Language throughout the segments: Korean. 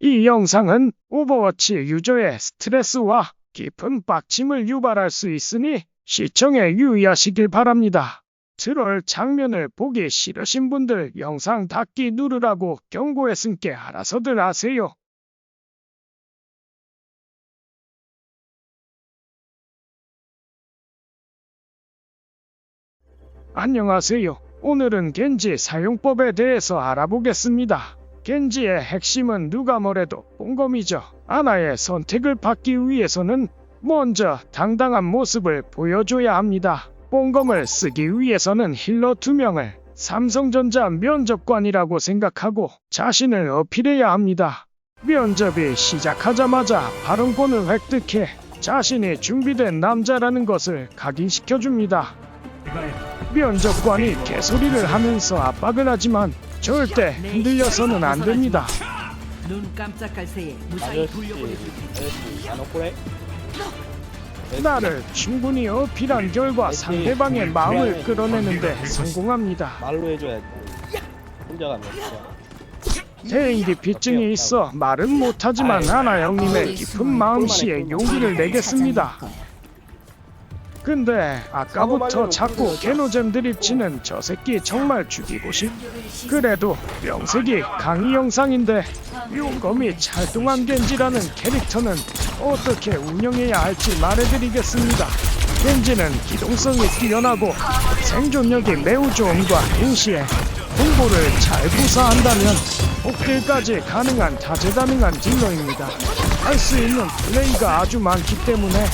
이 영상은 오버워치 유저의 스트레스와 깊은 빡침을 유발할 수 있으니 시청에 유의하시길 바랍니다. 트롤 장면을 보기 싫으신 분들 영상 닫기 누르라고 경고했으니께 알아서들 하세요. 안녕하세요. 오늘은 겐지 사용법에 대해서 알아보겠습니다. 겐지의 핵심은 누가 뭐래도 뽕검이죠. 아나의 선택을 받기 위해서는 먼저 당당한 모습을 보여줘야 합니다. 뽕검을 쓰기 위해서는 힐러 두 명을 삼성전자 면접관이라고 생각하고 자신을 어필해야 합니다. 면접이 시작하자마자 발언권을 획득해 자신이 준비된 남자라는 것을 각인시켜줍니다. 면접관이 개소리를 하면서 압박을 하지만 절대 흔들려서는 안 됩니다. 눈 깜짝할 새에 무사히 돌려보내줄? 나를 충분히 어필한 결과 상대방의 마음을 끌어내는데 성공합니다. 말로 해줘야 돼. 혼자 가면 진짜. 대인기 빚증이 있어 말은 못하지만 하나 형님의 깊은 마음씨에 용기를 내겠습니다. 근데 아까부터 자꾸 개노잼 드립치는 저 새끼 정말 죽이고 싶. 그래도 명색이 강의 영상인데 용검이 찰뚱한 겐지라는 캐릭터는 어떻게 운영해야 할지 말해드리겠습니다. 겐지는 기동성이 뛰어나고 생존력이 매우 좋음과 동시에 공보를 잘 구사한다면 복딜까지 가능한 다재다능한 딜러입니다. 할 수 있는 플레이가 아주 많기 때문에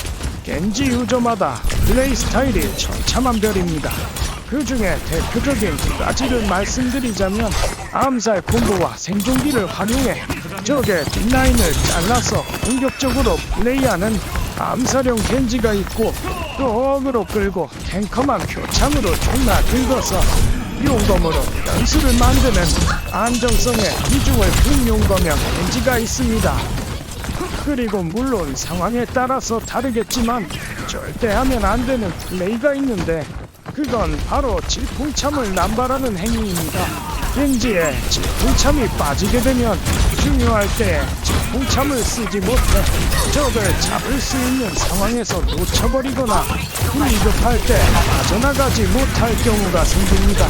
겐지 유저마다 플레이 스타일이 천차만별입니다. 그 중에 대표적인 두 가지를 말씀드리자면 암살 콤보와 생존기를 활용해 적의 뒷라인을 잘라서 공격적으로 플레이하는 암살용 겐지가 있고 또 어그로 끌고 탱커만 표창으로 존나 긁어서 용검으로 변수를 만드는 안정성의 비중을 둔 용검형 겐지가 있습니다. 그리고 물론 상황에 따라서 다르겠지만 절대 하면 안 되는 플레이가 있는데 그건 바로 질풍참을 남발하는 행위입니다. 겐지에 질풍참이 빠지게 되면 중요할 때 질풍참을 쓰지 못해 적을 잡을 수 있는 상황에서 놓쳐버리거나 위급할 때 빠져나가지 못할 경우가 생깁니다.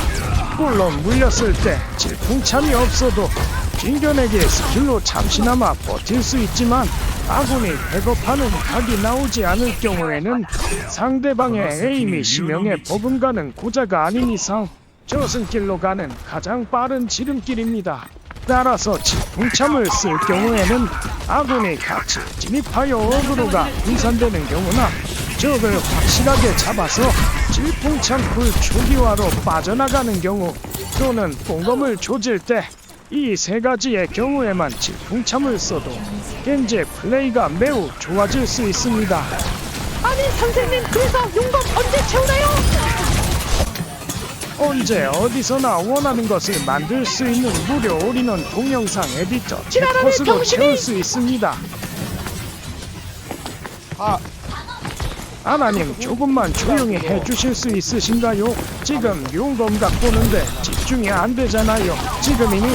물론 물렸을 때 질풍참이 없어도 빙견에게 스킬로 잠시나마 버틸 수 있지만 아군이 백업하는 각이 나오지 않을 경우에는 상대방의 에임이 심형에 버금가는 고자가 아닌 이상 저승길로 가는 가장 빠른 지름길입니다. 따라서 질풍참을 쓸 경우에는 아군이 같이 진입하여 어그로가 분산되는 경우나 적을 확실하게 잡아서 질풍참풀 초기화로 빠져나가는 경우 또는 공검을 조질 때 이 세 가지의 경우에만 질풍참을 써도 겐지의 플레이가 매우 좋아질 수 있습니다. 아니 선생님 그래서 용검 언제 채우나요? 언제 어디서나 원하는 것을 만들 수 있는 무료 올인원 동영상 에디터 병신이! 채울 수 있습니다. 아, 아나님 조금만 조용히 해주실 수 있으신가요? 지금 용검 갖고 오는데 집중이 안 되잖아요. 지금이니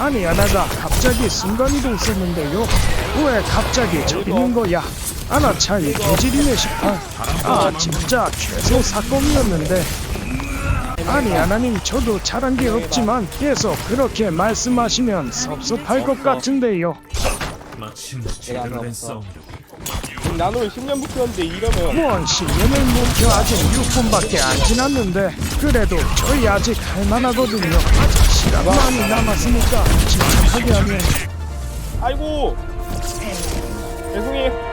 아니 아나가 갑자기 순간이동 쓰는데요. 왜 갑자기 저리는 거야? 아나 차이 개질이네 18. 아 진짜 최소 사건이었는데. 아니 아나님 저도 잘한 게 없지만 계속 그렇게 말씀하시면 섭섭할 것 같은데요. 마침 제대로 된안 싸움이로 나는 10년 묶였는데 이러면 무언 10년을 묵혀 아직 6분밖에 안 지났는데 그래도 저희 아직 할만하거든요. 아직 시간. 많이 남았으니까? 침착하게 하면. 아이고. 죄송해요